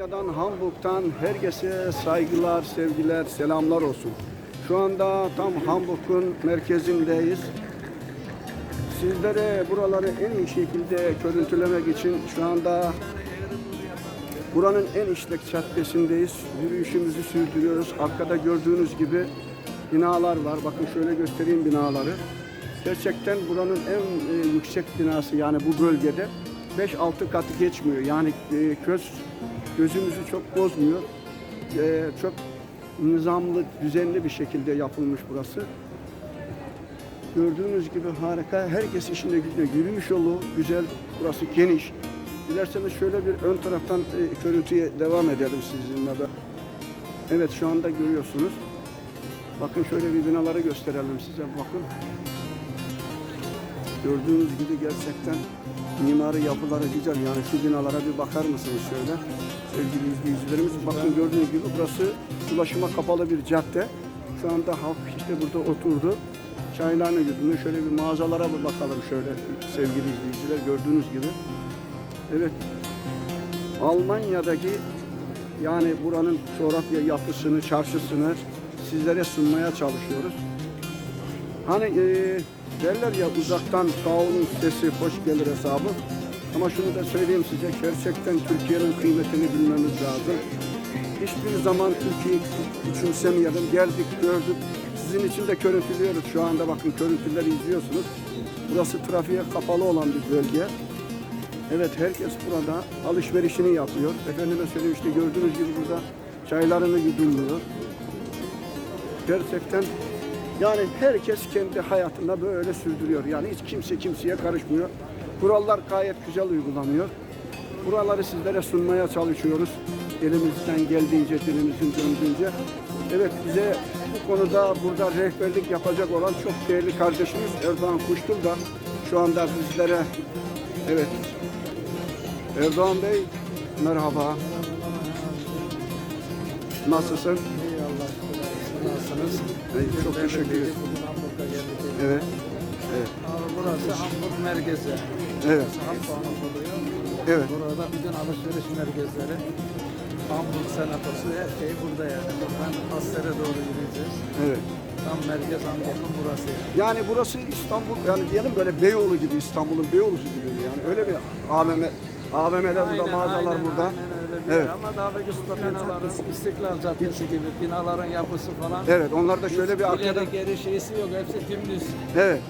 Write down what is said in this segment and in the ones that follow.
Hamburg'dan herkese saygılar, sevgiler, selamlar olsun. Şu anda tam Hamburg'un merkezindeyiz. Sizlere buraları en iyi şekilde görüntülemek için şu anda buranın en işlek caddesindeyiz. Yürüyüşümüzü sürdürüyoruz. Arkada gördüğünüz gibi binalar var. Bakın şöyle göstereyim binaları. Gerçekten buranın en e, yüksek binası yani bu bölgede 5-6 katı geçmiyor. Yani e, göz gözümüzü çok bozmuyor. E, çok nizamlı, düzenli bir şekilde yapılmış burası. Gördüğünüz gibi harika. Herkes işinde gücünde. Yürüyüş yolu güzel. Burası geniş. Dilerseniz şöyle bir ön taraftan e, görüntüye devam edelim sizinle de. Evet şu anda görüyorsunuz. Bakın şöyle bir binaları gösterelim size. Bakın. Gördüğünüz gibi gerçekten mimari yapıları güzel. Yani şu binalara bir bakar mısınız şöyle? Sevgili izleyicilerimiz bakın gördüğünüz gibi burası ulaşıma kapalı bir cadde. Şu anda halk işte burada oturdu. Çaylarını yudumluyor. Şöyle bir mağazalara bir bakalım şöyle sevgili izleyiciler gördüğünüz gibi. Evet. Almanya'daki yani buranın coğrafya yapısını, çarşısını sizlere sunmaya çalışıyoruz. Hani e, derler ya uzaktan kavunun sesi hoş gelir hesabı. Ama şunu da söyleyeyim size gerçekten Türkiye'nin kıymetini bilmemiz lazım. Hiçbir zaman Türkiye'yi küçümsemeyelim. Geldik, gördük. Sizin için de görüntülüyoruz. Şu anda bakın görüntüleri izliyorsunuz. Burası trafiğe kapalı olan bir bölge. Evet herkes burada alışverişini yapıyor. Efendime söyleyeyim işte gördüğünüz gibi burada çaylarını yudumluyor. Gerçekten yani herkes kendi hayatında böyle sürdürüyor. Yani hiç kimse kimseye karışmıyor. Kurallar gayet güzel uygulanıyor. Buraları sizlere sunmaya çalışıyoruz. Elimizden geldiğince, dilimizin döndüğünce. Evet bize bu konuda burada rehberlik yapacak olan çok değerli kardeşimiz Erdoğan Kuştul da şu anda bizlere evet Erdoğan Bey merhaba. Nasılsın? Nasılsınız? Ee, çok teşekkür ederim. Evet. Evet. Burası Hamburg merkezi. Evet. Hauptbahnhof oluyor. Evet. Burada bütün alışveriş merkezleri, Hamburg senatosu her şey burada yani. Buradan Hasser'e doğru yürüyeceğiz. Evet. Tam merkez Hamburg'un burası yani. Yani burası İstanbul yani diyelim böyle Beyoğlu gibi İstanbul'un Beyoğlu'su gibi yani öyle bir AVM AVM'ler burada, mağazalar aynen, burada. Aynen bir Evet. Ama daha da usta binaların, İstiklal Caddesi gibi binaların yapısı falan. Evet, onlar da şöyle bir arkada. Geri şeysi yok. Hepsi dümdüz. Evet.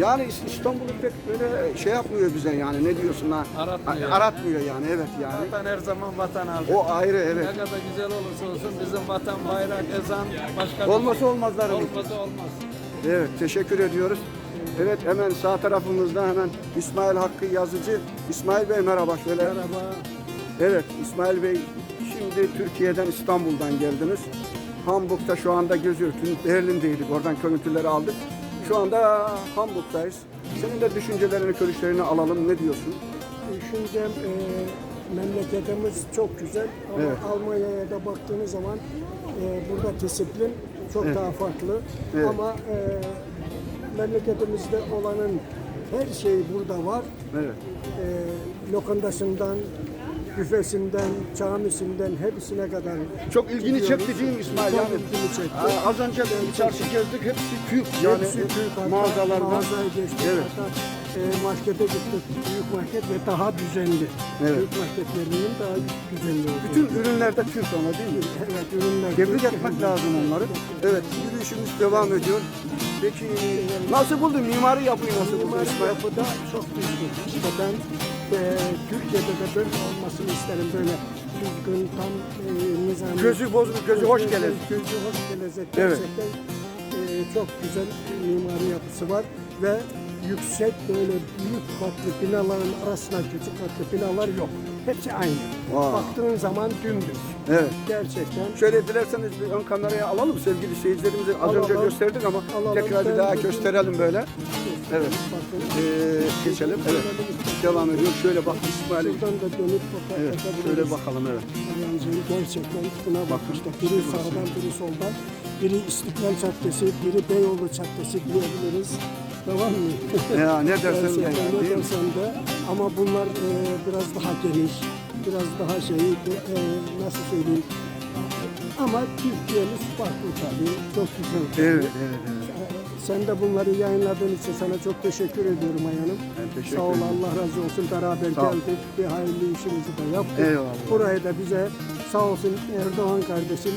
Yani İs- İstanbul'u pek böyle şey yapmıyor bize yani ne diyorsun ha? Aratmıyor. Aratmıyor yani evet yani. Vatan her zaman vatan abi. O ayrı evet. Ne kadar güzel olursa olsun bizim vatan, bayrak, ezan, başka Olması olmazlarımız. olmazsa olmaz. Evet teşekkür ediyoruz. Evet hemen sağ tarafımızda hemen İsmail Hakkı Yazıcı. İsmail Bey merhaba şöyle. Merhaba. Evet İsmail Bey şimdi Türkiye'den İstanbul'dan geldiniz. Hamburg'da şu anda gözürtün Berlin'deydik oradan görüntüleri aldık. Şu anda Hamburg'dayız. Senin de düşüncelerini, görüşlerini alalım. Ne diyorsun? Düşüncem e, memleketimiz çok güzel ama Evet. Almanya'ya da baktığınız zaman e, burada disiplin çok Evet. daha farklı. Evet. Ama e, memleketimizde olanın her şeyi burada var. Evet. E, lokandasından, büfesinden, camisinden hepsine kadar. Çok ilgini gidiyoruz. çekti değil mi İsmail? Çok Yani, ilgimi çekti. Aa, az önce de çarşı gezdik. Hepsi Türk. Yani Hepsi Türk hatta mağazalarda. Mağazaya geçtik. Evet. Hatta e, markete gittik. Büyük market ve daha düzenli. Evet. Büyük marketlerinin daha düzenli olduğu. Bütün ürünlerde Türk ama değil mi? Evet, ürünler. Tebrik etmek lazım onları. Evet, yürüyüşümüz devam ediyor. Peki nasıl buldun? Mimari yapıyı nasıl buldun Mimari yapıda çok düzgün. İşte ben e, Türkiye'de de böyle olmasını isterim. Böyle düzgün, tam e, nizami. Gözü bozmuş, gözü hoş gelir. Gözü hoş gelecek. Evet. Gerçekten e, çok güzel mimari yapısı var ve yüksek böyle büyük katlı binaların arasına küçük katlı binalar yok. Hepsi aynı. Vay. Baktığın zaman dümdüz. Evet. Gerçekten Şöyle dilerseniz bir ön kameraya alalım sevgili seyircilerimize. Az Alalım. önce gösterdik ama Alalım. tekrar bir daha gösterelim böyle. Evet. Bakın. Ee, geçelim. Evet. Devam ediyor. Şöyle bak İsmail. Şuradan da dönüp fotoğraf Evet. Şöyle bakalım evet. Yancı'nın gerçekten buna bak işte biri sağdan biri soldan biri İstiklal Caddesi biri Beyoğlu Caddesi diyebiliriz. Tamam mı? Ya ne dersen de Gerçekten ya, ne dersen de ama bunlar e, biraz daha geniş. biraz daha şey e, nasıl söyleyeyim ama Türkiye'miz farklı tabii. Çok güzel. Evet, evet, evet. Sen de bunları yayınladığın için sana çok teşekkür ediyorum Ayhan'ım. Ben teşekkür Sağ ol ederim. Allah razı olsun. Beraber Sağ ol. geldik. Bir hayırlı işimizi de yaptık. Eyvallah. Burayı da bize sağ olsun Erdoğan kardeşim.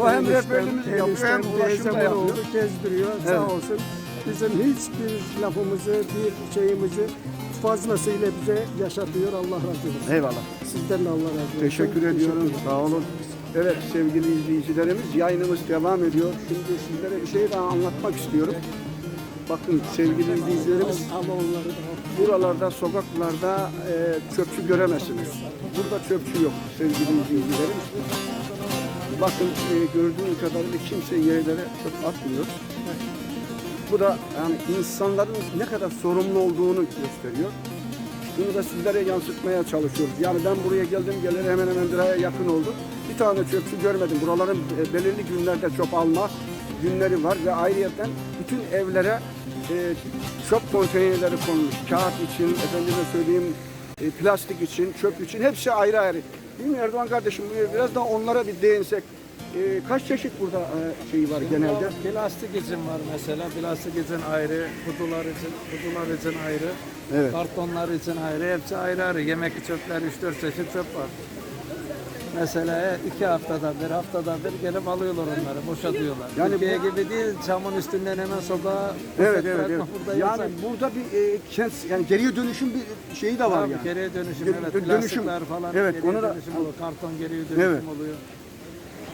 O hem rehberliğimizi yapıyor, hem ulaşım da teyzem yapıyor. oldu, gezdiriyor. Sağ Evet. olsun. Bizim hiçbir lafımızı, bir şeyimizi fazlasıyla bize yaşatıyor. Allah razı olsun. Eyvallah. Sizden de Allah razı olsun. Teşekkür ediyorum. Sağ olun. Evet sevgili izleyicilerimiz yayınımız devam ediyor. Şimdi sizlere bir şey daha anlatmak istiyorum. Bakın sevgili izleyicilerimiz buralarda sokaklarda e, çöpçü göremezsiniz. Burada çöpçü yok sevgili izleyicilerim. Bakın e, gördüğüm kadarıyla kimse yerlere çöp atmıyor. Bu da yani insanların ne kadar sorumlu olduğunu gösteriyor. Bunu da sizlere yansıtmaya çalışıyoruz. Yani ben buraya geldim geleli hemen hemen bir aya yakın oldu. Bir tane çöpçü görmedim. Buraların e, belirli günlerde çöp alma günleri var ve ayrıyeten bütün evlere e, çöp konteynerleri konmuş. Kağıt için, efendime söyleyeyim e, plastik için, çöp için hepsi ayrı ayrı. Değil mi Erdoğan kardeşim? Biraz da onlara bir değinsek. E, kaç çeşit burada e, şeyi var genelde? Plastik için var mesela. Plastik için ayrı, kutular için, kutular için ayrı, Evet. kartonlar için ayrı. Hepsi ayrı ayrı. Yemekli çöpler 3-4 çeşit çöp var. Mesela iki haftada bir, haftada bir gelip alıyorlar onları, boşaltıyorlar. Yani Türkiye bu- gibi değil, çamın üstünden hemen sokağa Evet evet evet. burada Yani yasak. burada bir e, kent yani geriye dönüşüm bir şeyi de var Tabii yani. geriye dönüşüm, Dö- evet. dö- Plastikler dönüşüm. falan Evet, geriye onu da- dönüşüm oluyor. Karton geriye dönüşüm Evet. oluyor.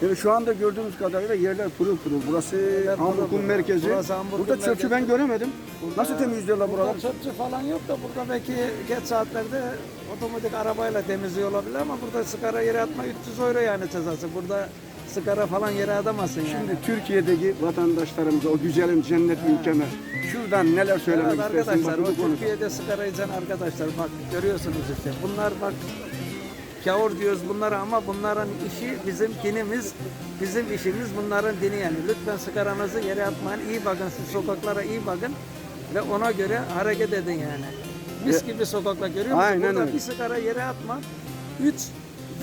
Yani şu anda gördüğümüz kadarıyla yerler pırıl pırıl. Burası Hamburg'un merkezi. Burası Hamburg'un Burada çöpçü merkezi. ben göremedim. Nasıl temizliyorlar buraları? Burada çöpçü falan yok da burada belki geç saatlerde otomatik arabayla temizliyor olabilir ama burada sigara yere atma 300 euro yani cezası. Burada sigara falan yere atamazsın yani. Şimdi Türkiye'deki vatandaşlarımıza o güzelim cennet ülkeme şuradan neler söylemek Evet istersin? arkadaşlar o. Türkiye'de sigara içen arkadaşlar bak görüyorsunuz işte. Bunlar bak kavur diyoruz bunlara ama bunların işi bizim dinimiz, bizim işimiz bunların dini yani. Lütfen sigaranızı yere atmayın, iyi bakın siz sokaklara iyi bakın ve ona göre hareket edin yani. Mis gibi sokaklar görüyor musun? Aynen Burada öyle. bir sigara yere atma. 3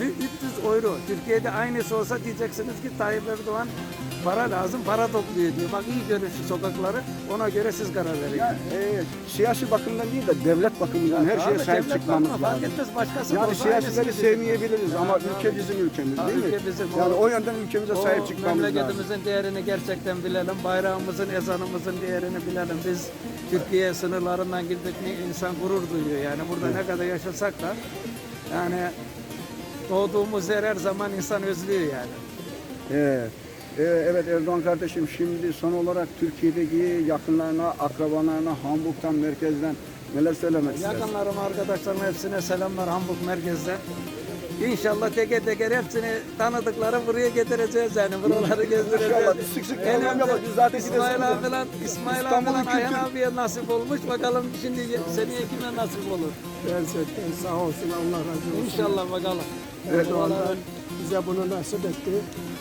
300 euro. Türkiye'de aynısı olsa diyeceksiniz ki Tayyip Erdoğan para lazım, para topluyor diyor. Bak iyi görün şu sokakları, ona göre siz karar verin. Ya, e, siyasi bakımdan değil de devlet bakımından her şeye Abi sahip çıkmamız bakma, lazım. Fark etmez başkası Yani siyasileri sevmeyebiliriz ama Ya, ülke bizim ülkemiz değil mi? ülke bizim, yani o- o yönden ülkemize O sahip çıkmamız lazım. memleketimizin değerini gerçekten bilelim. Bayrağımızın, ezanımızın değerini bilelim. Biz Türkiye sınırlarından girdik mi insan gurur duyuyor. Yani burada ne kadar yaşasak da yani doğduğumuz yer her zaman insan özlüyor yani. Evet. Ee, evet Erdoğan kardeşim şimdi son olarak Türkiye'deki yakınlarına, akrabalarına, Hamburg'dan, merkezden neler söylemek istersin? Yakınlarım, arkadaşlarım hepsine selamlar Hamburg merkezden. İnşallah teker teker hepsini tanıdıkları buraya getireceğiz yani. Buraları gezdireceğiz. İnşallah biz sık sık program yapacağız. Zaten İsmail abi İsmail abi Ayhan abiye nasip olmuş. Bakalım şimdi seneye kime nasip olur. gerçekten sağ olsun Allah razı olsun. İnşallah bakalım. Erdoğan'dan bize bunu nasip etti.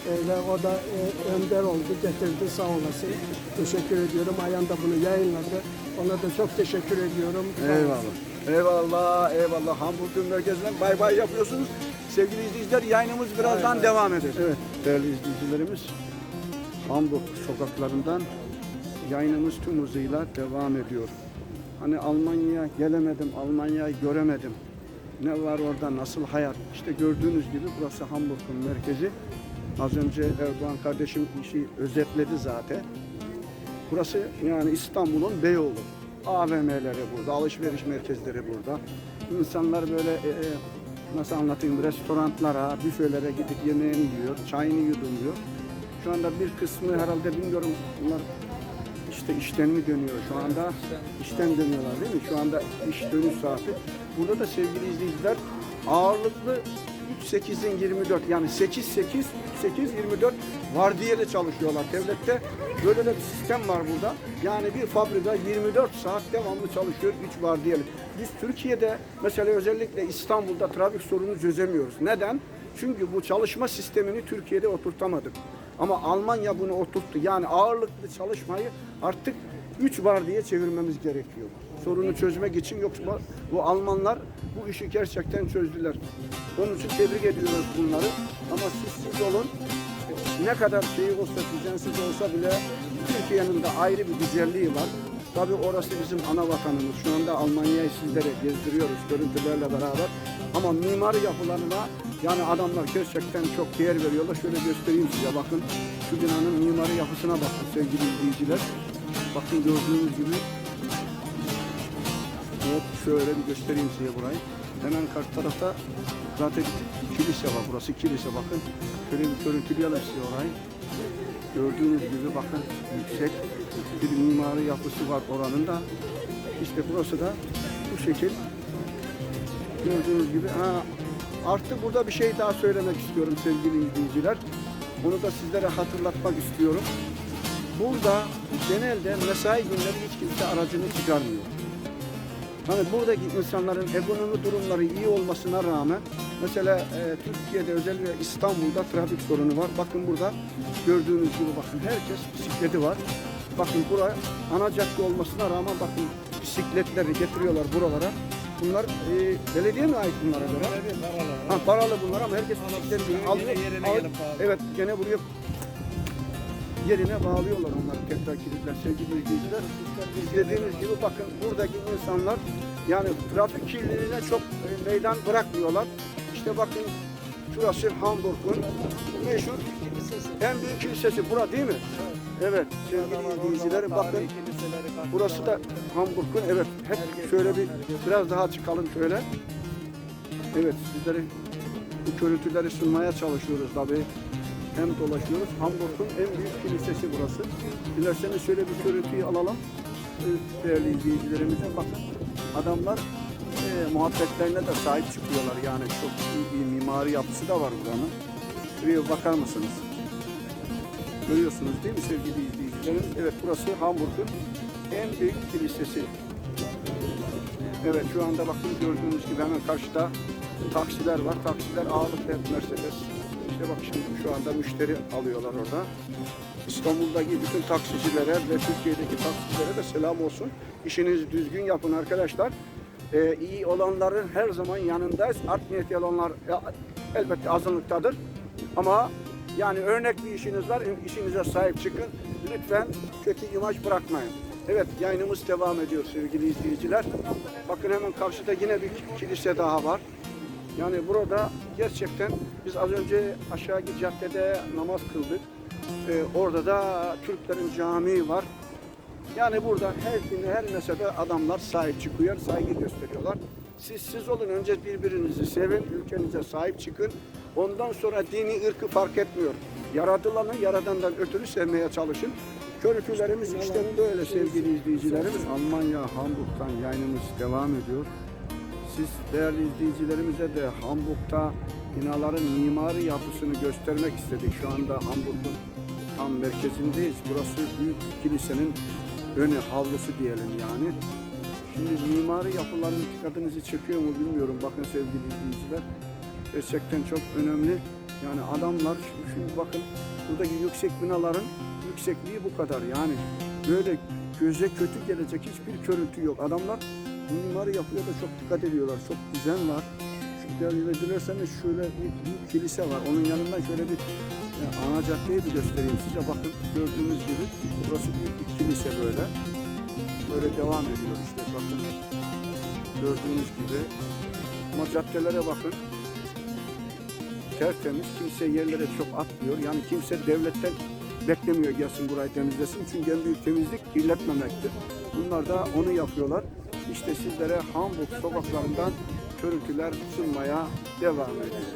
E, ve o da e, önder oldu, getirdi sağ olasın. Teşekkür ediyorum. Ayhan da bunu yayınladı. Ona da çok teşekkür ediyorum. Eyvallah. Eyvallah, eyvallah. Hamburg'un merkezinden bay bay yapıyorsunuz. Sevgili izleyiciler yayınımız birazdan devam eder. Evet değerli izleyicilerimiz Hamburg sokaklarından yayınımız tüm hızıyla devam ediyor. Hani Almanya'ya gelemedim, Almanya'yı göremedim. Ne var orada, nasıl hayat? İşte gördüğünüz gibi burası Hamburg'un merkezi. Az önce Erdoğan kardeşim işi özetledi zaten. Burası yani İstanbul'un Beyoğlu. AVM'leri burada, alışveriş merkezleri burada. İnsanlar böyle e, e, nasıl anlatayım restoranlara, büfelere gidip yemeğini yiyor, çayını yudumluyor. Şu anda bir kısmı herhalde bilmiyorum bunlar işte işten mi dönüyor şu anda? İşten dönüyorlar değil mi? Şu anda iş dönüş saati. Burada da sevgili izleyiciler ağırlıklı 3-8'in 24 yani 8-8 8-24 vardiyeli çalışıyorlar. Devlette böyle de bir sistem var burada. Yani bir fabrika 24 saat devamlı çalışıyor 3 vardiyeli. Biz Türkiye'de mesela özellikle İstanbul'da trafik sorunu çözemiyoruz. Neden? Çünkü bu çalışma sistemini Türkiye'de oturtamadık. Ama Almanya bunu oturttu. Yani ağırlıklı çalışmayı artık üç var diye çevirmemiz gerekiyor. Sorunu çözmek için yoksa bu Almanlar bu işi gerçekten çözdüler. Onun için tebrik ediyoruz bunları. Ama siz siz olun. Ne kadar şeyi olsa, düzensiz olsa bile Türkiye'nin de ayrı bir güzelliği var. Tabii orası bizim ana vatanımız. Şu anda Almanya'yı sizlere gezdiriyoruz görüntülerle beraber. Ama mimari yapılarına yani adamlar gerçekten çok değer veriyorlar. Şöyle göstereyim size bakın. Şu binanın mimari yapısına bakın sevgili izleyiciler. Bakın gördüğünüz gibi Hop şöyle bir göstereyim size burayı. Hemen karşı tarafta zaten kilise var. Burası kilise bakın. Şöyle bir görüntüleyelim size orayı. Gördüğünüz gibi bakın yüksek bir mimari yapısı var oranın da. İşte burası da bu şekil. Gördüğünüz gibi. Ha, artı burada bir şey daha söylemek istiyorum sevgili izleyiciler. Onu da sizlere hatırlatmak istiyorum. Burada genelde mesai günleri hiç kimse aracını çıkarmıyor. Hani buradaki insanların ekonomi durumları iyi olmasına rağmen mesela e, Türkiye'de özellikle İstanbul'da trafik sorunu var. Bakın burada gördüğünüz gibi bakın herkes bisikleti var. Bakın buraya ana cadde olmasına rağmen bakın bisikletleri getiriyorlar buralara. Bunlar e, belediye mi ait bunlara göre? Ha, paralı bunlar ama herkes bisikletini alıyor. yerine al-. Evet gene buraya yerine bağlıyorlar onları tekrar kilitler sevgili izleyiciler. İzlediğiniz gibi bakın buradaki insanlar yani trafik kirliliğine çok e, meydan bırakmıyorlar. İşte bakın şurası Hamburg'un meşhur en büyük kilisesi bura değil mi? Evet sevgili izleyicilerim bakın burası da Hamburg'un evet hep şöyle bir biraz daha çıkalım şöyle. Evet sizlere bu görüntüleri sunmaya çalışıyoruz tabii. Hem dolaşıyoruz. Hamburg'un en büyük kilisesi burası. Dilerseniz şöyle bir görüntüyü alalım. Ee, Değerli izleyicilerimize bakın. Adamlar e, muhabbetlerine de sahip çıkıyorlar. Yani çok iyi bir mimari yapısı da var buranın. Şuraya bakar mısınız? Görüyorsunuz değil mi sevgili izleyicilerim? Evet burası Hamburg'un en büyük kilisesi. Evet şu anda bakın gördüğünüz gibi hemen karşıda taksiler var. Taksiler ağırlıklı Mercedes. İşte bak şimdi şu anda müşteri alıyorlar orada. İstanbul'daki bütün taksicilere ve Türkiye'deki taksicilere de selam olsun. İşinizi düzgün yapın arkadaşlar. Ee, iyi olanların her zaman yanındayız. Art niyetli olanlar ya, elbette azınlıktadır. Ama yani örnek bir işiniz var. işinize sahip çıkın. Lütfen kötü imaj bırakmayın. Evet yayınımız devam ediyor sevgili izleyiciler. Bakın hemen karşıda yine bir kilise daha var. Yani burada gerçekten biz az önce aşağıki caddede namaz kıldık. Ee, orada da Türklerin camii var. Yani burada her dine, her mezhebe adamlar sahip çıkıyor, saygı gösteriyorlar. Siz siz olun, önce birbirinizi sevin, ülkenize sahip çıkın. Ondan sonra dini, ırkı fark etmiyor. Yaratılanı yaradandan ötürü sevmeye çalışın. Körükülerimiz işte böyle sevgili izleyicilerimiz. Almanya, Hamburg'dan yayınımız devam ediyor. Siz değerli izleyicilerimize de Hamburg'da binaların mimari yapısını göstermek istedik. Şu anda Hamburg'un tam merkezindeyiz. Burası büyük kilisenin önü, havlusu diyelim yani. Şimdi mimari yapıların dikkatinizi çekiyor mu bilmiyorum. Bakın sevgili izleyiciler. Gerçekten çok önemli. Yani adamlar şimdi, bakın buradaki yüksek binaların yüksekliği bu kadar. Yani böyle göze kötü gelecek hiçbir görüntü yok. Adamlar mimari yapıya da çok dikkat ediyorlar. Çok düzen var. Şöyle dilerseniz şöyle bir büyük kilise var. Onun yanından şöyle bir e, ana caddeyi bir göstereyim size. Bakın gördüğünüz gibi burası büyük bir kilise böyle. Böyle devam ediyor işte bakın. Gördüğünüz gibi. Ama caddelere bakın. Tertemiz. Kimse yerlere çok atmıyor. Yani kimse devletten beklemiyor gelsin burayı temizlesin. Çünkü en büyük temizlik kirletmemektir. Bunlar da onu yapıyorlar. İşte sizlere Hamburg sokaklarından görüntüler sunmaya devam ediyoruz.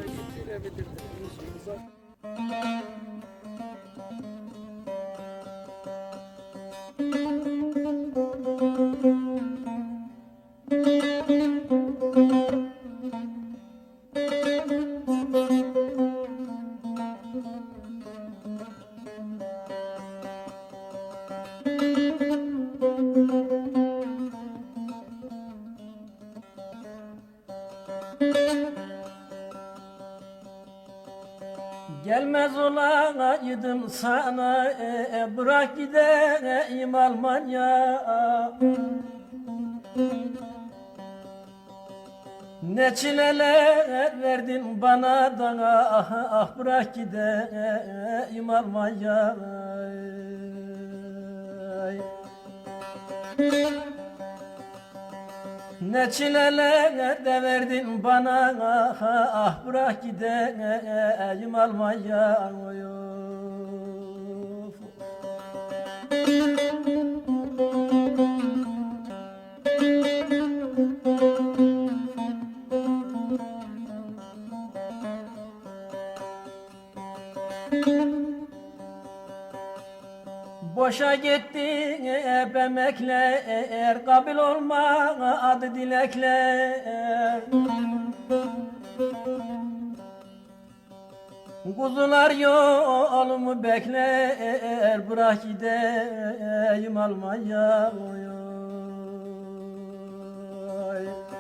Ne çileler verdin bana da ah, ah bırak gideyim Almanya Ne çileler de verdin bana ah, ah bırak gideyim Almanya oy, of. Boşa gitti hep emekler Kabil olma adı dilekler Kuzular yolumu bekler Bırak gideyim Almanya oy, oy.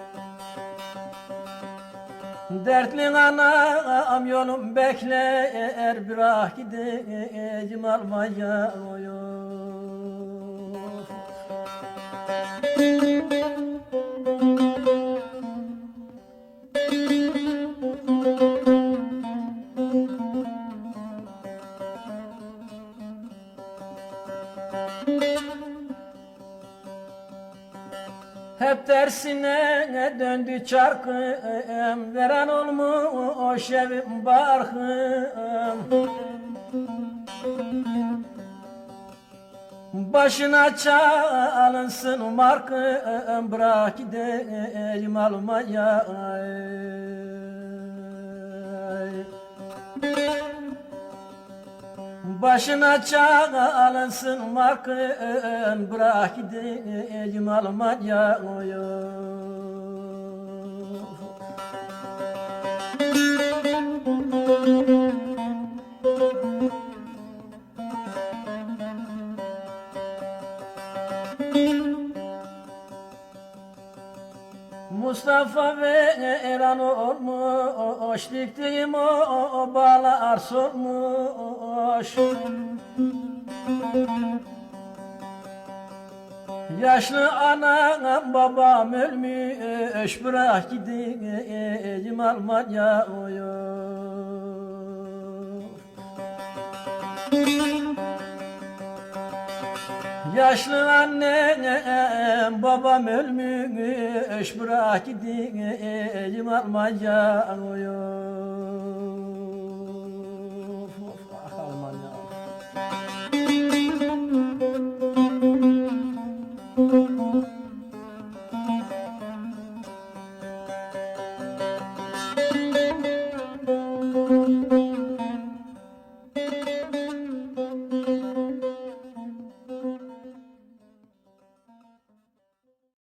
Dertli anam yolum bekler Bırak gideyim Almanya oy, Hep tersine döndü çarkım? Veren olmuş evim barkım. Başına çalınsın markım. Bırak gideyim Almanya Başına çalınsın markın Bırak gideyim Almanya oy, oy. Mustafa ve Eren olmuş Diktiğim o, o bağlar sormuş Yaşlı anam babam ölmüş Bırak gideyim Almanya oy. Yaşlı annem babam ölmüş bırak gideyim Almanya oy,